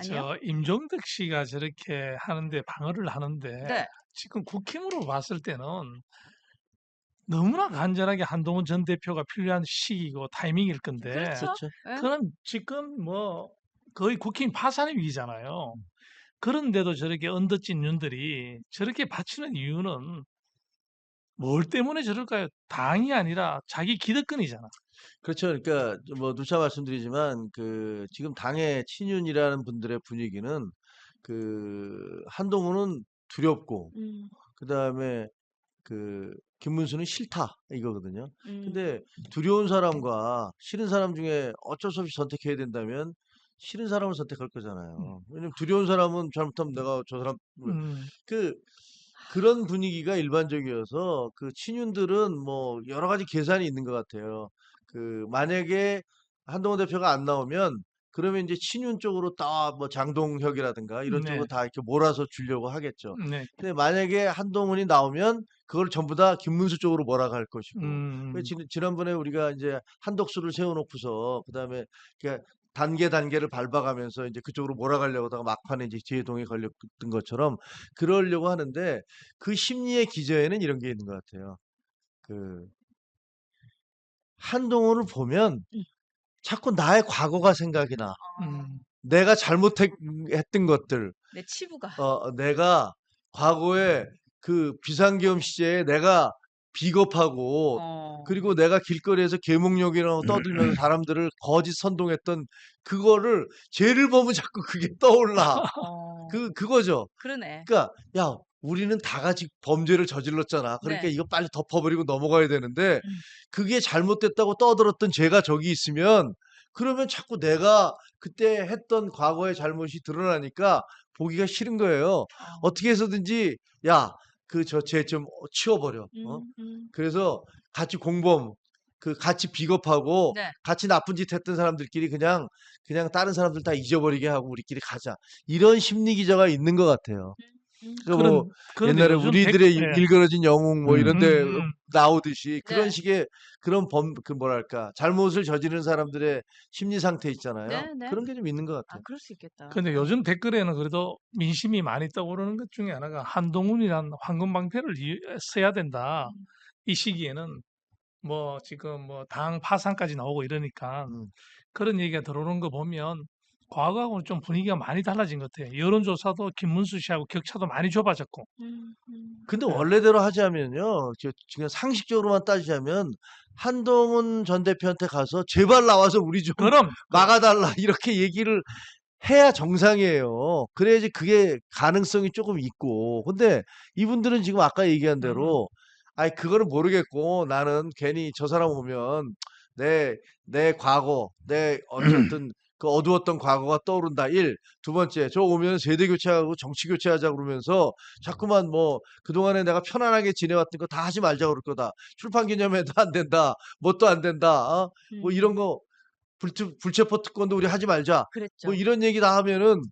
아니요? 저 임종덕 씨가 저렇게 하는데 방어를 하는데 네. 지금 국힘으로 봤을 때는 너무나 간절하게 한동훈 전 대표가 필요한 시기고 타이밍일 건데 그렇죠. 그렇죠. 예. 그럼 지금 뭐 거의 국힘 파산의 위기잖아요. 그런데도 저렇게 언더찐 년들이 저렇게 바치는 이유는 뭘 때문에 저럴까요? 당이 아니라 자기 기득권이잖아. 그렇죠. 그러니까 뭐 누차 말씀드리지만 그 지금 당의 친윤이라는 분들의 분위기는 그 한동훈은 두렵고 음, 그다음에 그 김문수는 싫다 이거거든요. 음. 근데 두려운 사람과 싫은 사람 중에 어쩔 수 없이 선택해야 된다면 싫은 사람을 선택할 거잖아요. 왜냐면 두려운 사람은 잘못하면 내가 저 사람 음, 그 그런 분위기가 일반적이어서 그 친윤들은 뭐 여러 가지 계산이 있는 것 같아요. 그 만약에 한동훈 대표가 안 나오면 그러면 이제 친윤 쪽으로 다 뭐 장동혁이라든가 이런 네. 쪽으로 다 이렇게 몰아서 주려고 하겠죠. 네. 근데 만약에 한동훈이 나오면 그걸 전부 다 김문수 쪽으로 몰아갈 것이고. 음, 그 지, 지난번에 우리가 이제 한덕수를 세워놓고서 그다음에 그러니까 단계 단계를 밟아가면서 이제 그쪽으로 몰아가려고 하다가 막판에 이제 제동에 걸렸던 것처럼 그러려고 하는데 그 심리의 기저에는 이런 게 있는 것 같아요. 그 한동훈을 보면 음. 자꾸 나의 과거가 생각이 나. 음, 내가 잘못했던 것들, 내 치부가. 어, 내가 과거에 그 비상계엄 시제에 내가 비겁하고 어. 그리고 내가 길거리에서 계몽역이라고 떠들면서 사람들을 거짓 선동했던 그거를 죄를 보면 자꾸 그게 떠올라. 어. 그 그거죠. 그러네. 그러니까 야 우리는 다 같이 범죄를 저질렀잖아. 그러니까 네. 이거 빨리 덮어버리고 넘어가야 되는데 음. 그게 잘못됐다고 떠들었던 죄가 저기 있으면 그러면 자꾸 내가 그때 했던 과거의 잘못이 드러나니까 보기가 싫은 거예요. 어. 어떻게 해서든지 야 그 저 죄 좀 치워버려. 어? 음, 음. 그래서 같이 공범, 그 같이 비겁하고 네. 같이 나쁜 짓 했던 사람들끼리 그냥 그냥 다른 사람들 다 잊어버리게 하고 우리끼리 가자. 이런 심리 기저가 있는 것 같아요. 음. 그러니까 뭐 그런데 옛날에 요즘 우리들의 백- 일- 예. 일그러진 영웅 뭐 음. 이런데 음, 음. 나오듯이 그런 네. 식의 그런 범 그 뭐랄까 잘못을 저지른 사람들의 심리 상태 있잖아요. 네, 네. 그런 게 좀 있는 것 아, 같아요. 그럴 수 있겠다. 근데 요즘 댓글에는 그래도 민심이 많이 떠오르는 것 중에 하나가 한동훈이란 황금방패를 이- 써야 된다. 음. 이 시기에는 뭐 지금 뭐 당 파산까지 나오고 이러니까 음. 그런 얘기가 들어오는 거 보면 과거하고는 좀 분위기가 많이 달라진 것 같아요. 여론조사도 김문수 씨하고 격차도 많이 좁아졌고. 음, 음. 근데 네. 원래대로 하자면요, 저 지금 상식적으로만 따지자면 한동훈 전 대표한테 가서 제발 나와서 우리 좀 그럼 막아달라 이렇게 얘기를 해야 정상이에요. 그래야지 그게 가능성이 조금 있고. 근데 이분들은 지금 아까 얘기한 대로, 아이 그거는 모르겠고 나는 괜히 저 사람 오면 내 내 과거, 내 어쨌든 그 어두웠던 과거가 떠오른다. 일. 두 번째, 저 오면 세대 교체하고 정치 교체하자 그러면서 자꾸만 뭐 그동안에 내가 편안하게 지내왔던 거 다 하지 말자 그럴 거다. 출판 기념회도 안 된다. 뭣도 안 된다. 어? 뭐 음. 이런 거 불체, 불체포 특권도 우리 하지 말자. 그랬죠. 뭐 이런 얘기 다 하면은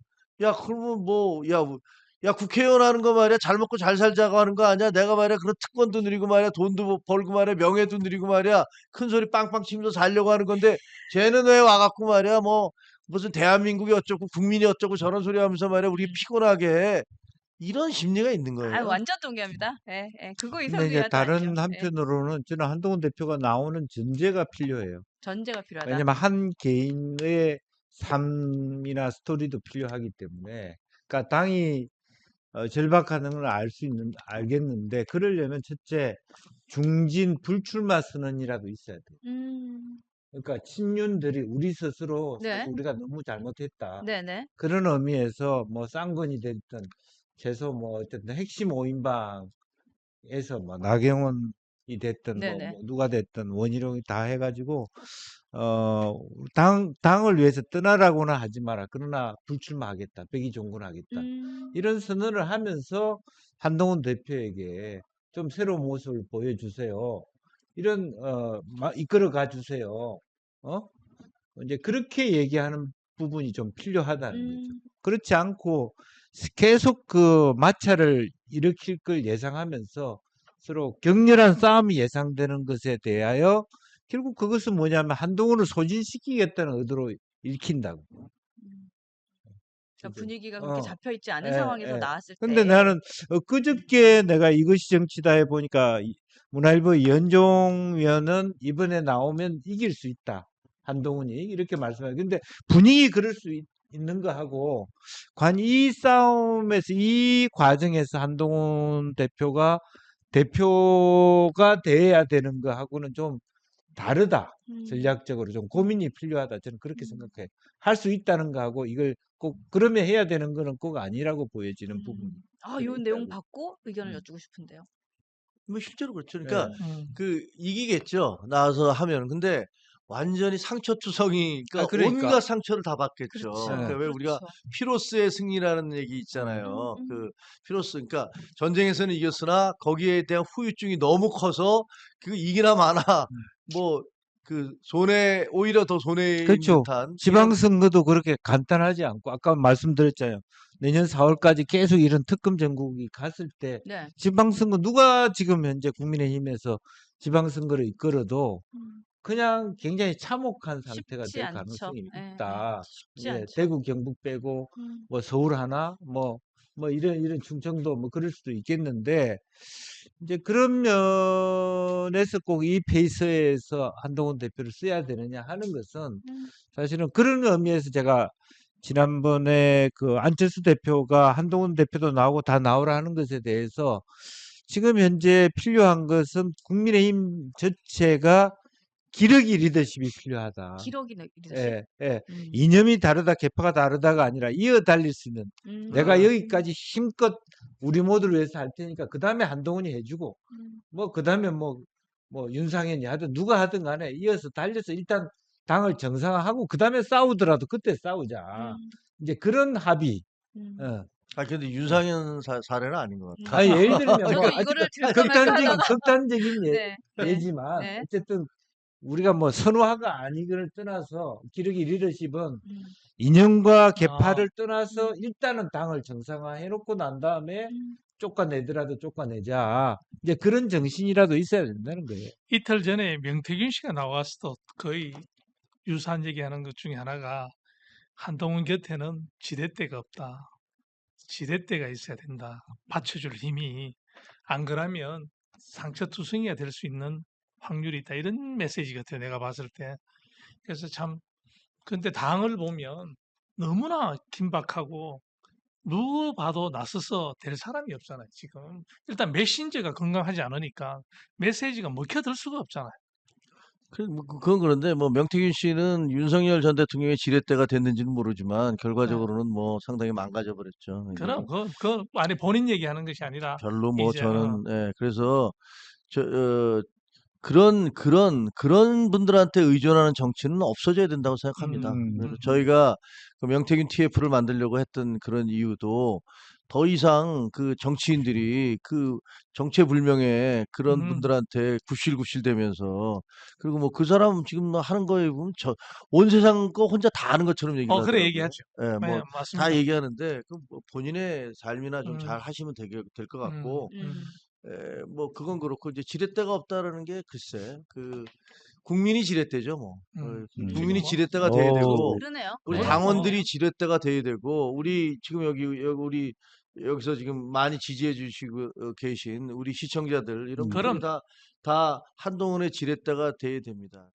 야 그러면 뭐 야 야 국회의원 하는 거 말이야 잘 먹고 잘 살자고 하는 거 아니야 내가 말이야 그런 특권도 누리고 말이야 돈도 뭐 벌고 말이야 명예도 누리고 말이야 큰 소리 빵빵 치면서 살려고 하는 건데 쟤는 왜 와갖고 말이야 뭐 무슨 대한민국이 어쩌고 국민이 어쩌고 저런 소리 하면서 말이야 우리 음. 피곤하게 해 이런 심리가 있는 거예요. 아, 완전 동의합니다. 예, 예. 그거 이상 근데 이제 다른 아니죠. 예. 한편으로는 저는 한동훈 대표가 나오는 전제가 필요해요. 전제가 필요하다. 왜냐면 한 개인의 삶이나 스토리도 필요하기 때문에, 그러니까 당이 어, 절박하는 걸 알 수 있는 알겠는데 그러려면 첫째 중진 불출마 선언이라도 있어야 돼. 요 음, 그러니까 친윤들이 우리 스스로 네. 우리가 너무 잘못했다. 네네. 그런 의미에서 뭐 쌍권이 됐든 최소 뭐 어쨌든 핵심 5인방에서 뭐 나경원이 됐든 뭐. 뭐 누가 됐든 원희룡이 다 해가지고 어당 당을 위해서 떠나라고는 하지 마라. 그러나 불출마하겠다. 백의 종군하겠다. 음, 이런 선언을 하면서 한동훈 대표에게 좀 새로운 모습을 보여주세요. 이런 어 마- 이끌어 가 주세요. 어 이제 그렇게 얘기하는 부분이 좀 필요하다는 거죠. 음, 그렇지 않고 계속 그 마찰을 일으킬 걸 예상하면서 서로 격렬한 싸움이 예상되는 것에 대하여 결국 그것은 뭐냐면 한동훈을 소진시키겠다는 의도로 읽힌다고. 음. 그러니까. 분위기가 그렇게 어. 잡혀 있지 않은 예, 상황에서 예. 나왔을 때. 근데 나는 어, 그저께 내가 이것이 정치다 해 보니까 이- 문화일보 연종 위원은 이번에 나오면 이길 수 있다. 한동훈이 이렇게 말씀해요. 근데 분위기 그럴 수 있, 는 거 하고 관 이 싸움에서 이 과정에서 한동훈 대표가 대표가 돼야 되는 거 하고는 좀 다르다. 음. 전략적으로 좀 고민이 필요하다. 저는 그렇게 음. 생각해요. 할 수 있다는 거하고 이걸 꼭 그러면 해야 되는 거는 꼭 아니라고 보여지는 음. 부분. 아, 요 내용. 받고 의견을 음. 여쭈고 싶은데요. 뭐 실제로 그렇죠. 그러니까 네. 음. 그 이기겠죠. 나와서 하면. 근데 완전히 상처 투성이 아, 그러니까 그러니까. 온갖 상처를 다 받겠죠. 그렇죠. 그러니까 왜 우리가 그렇죠. 피로스의 승리라는 얘기 있잖아요. 음, 음. 그 피로스 그러니까 전쟁에서는 이겼으나 거기에 대한 후유증이 너무 커서 그 이기나 마나 뭐그 손해 오히려 더 손해인 그렇죠. 듯한 지방 선거도 그렇게 간단하지 않고 아까 말씀드렸잖아요. 내년 4월까지 계속 이런 특검 전국이 갔을 때 네. 지방 선거 누가 지금 현재 국민의힘에서 지방 선거를 이끌어도 음. 그냥 굉장히 참혹한 상태가 쉽지 될 않죠. 가능성이 예, 예. 있다. 쉽지 예, 않죠. 대구 경북 빼고 음. 뭐 서울 하나 뭐 뭐 이런 이런 충청도 뭐 그럴 수도 있겠는데 이제 그런 면에서 꼭 이 페이스에서 한동훈 대표를 써야 되느냐 하는 것은 음. 사실은 그런 의미에서 제가 지난번에 그 안철수 대표가 한동훈 대표도 나오고 다 나오라 하는 것에 대해서 지금 현재 필요한 것은 국민의힘 전체가 기러기 리더십이 필요하다. 기러기 네, 리더십. 예, 예. 음. 이념이 다르다, 개파가 다르다가 아니라 이어 달릴 수 있는 음. 내가 여기까지 힘껏 우리 모두를 위해서 할 테니까 그 다음에 한동훈이 해주고 음. 뭐그 다음에 뭐 뭐 윤상현이 하든 누가 하든 간에 이어서 달려서 일단 당을 정상화하고 그 다음에 싸우더라도 그때 싸우자. 음. 이제 그런 합의. 음. 어. 아 근데 윤상현 사, 사례는 아닌 것 같아. 아니 예를 들면 저뭐 아주 이거를 들까 말까 극단적인 극단적인 예, 네. 네. 예지만 네. 어쨌든 우리가 뭐 선호하가 아니거를 떠나서 기러기 리더십은 음. 이념과 개파를 떠나서 음. 일단은 당을 정상화해 놓고 난 다음에 음. 쫓아내더라도 쫓아내자. 이제 그런 정신이라도 있어야 된다는 거예요. 이틀 전에 명태균 씨가 나와서도 거의 유사한 얘기하는 것 중에 하나가 한동훈 곁에는 지렛대가 없다. 지렛대가 있어야 된다. 받쳐줄 힘이 안 그러면 상처투성이가 될 수 있는 확률이 있다. 이런 메시지 같아요. 내가 봤을 때. 그래서 참 근데 당을 보면 너무나 긴박하고 누구 봐도 나서서 될 사람이 없잖아요. 지금 일단 메신저가 건강하지 않으니까 메시지가 먹혀들 수가 없잖아요. 그, 뭐, 그- 그건 그런데 뭐 명태균 씨는 윤석열 전 대통령의 지렛대가 됐는지는 모르지만 결과적으로는 뭐 상당히 망가져 버렸죠. 그럼 그, 그 아니 본인 얘기하는 것이 아니라 별로 뭐 이제, 저는 예 그래서 저 어, 그런 그런 그런 분들한테 의존하는 정치는 없어져야 된다고 생각합니다. 음, 그래서 음. 저희가 그 명태균 TF를 만들려고 했던 그런 이유도 더 이상 그 정치인들이 그 정체불명의 그런 음. 분들한테 구실구실대면서 그리고 뭐 그 사람 지금 뭐 하는 거에 보면 저 온 세상 거 혼자 다 아는 것처럼 얘기를 어 그래. 얘기하죠. 예, 네, 뭐 맞습니다. 다 얘기하는데 그뭐 본인의 삶이나 좀 음. 잘 하시면 되게 될것 음, 같고 음. 에, 뭐 그건 그렇고 이제 지렛대가 없다라는 게 글쎄 그 국민이 지렛대죠 뭐 어, 음, 음. 국민이 뭐. 지렛대가 돼야 오. 되고 그러네요. 우리 네. 당원들이 지렛대가 돼야 되고 우리 지금 여기 여기 우리 여기서 지금 많이 지지해 주시고 어, 계신 우리 시청자들 이런 음. 그럼. 다다 한동훈의 지렛대가 돼야 됩니다.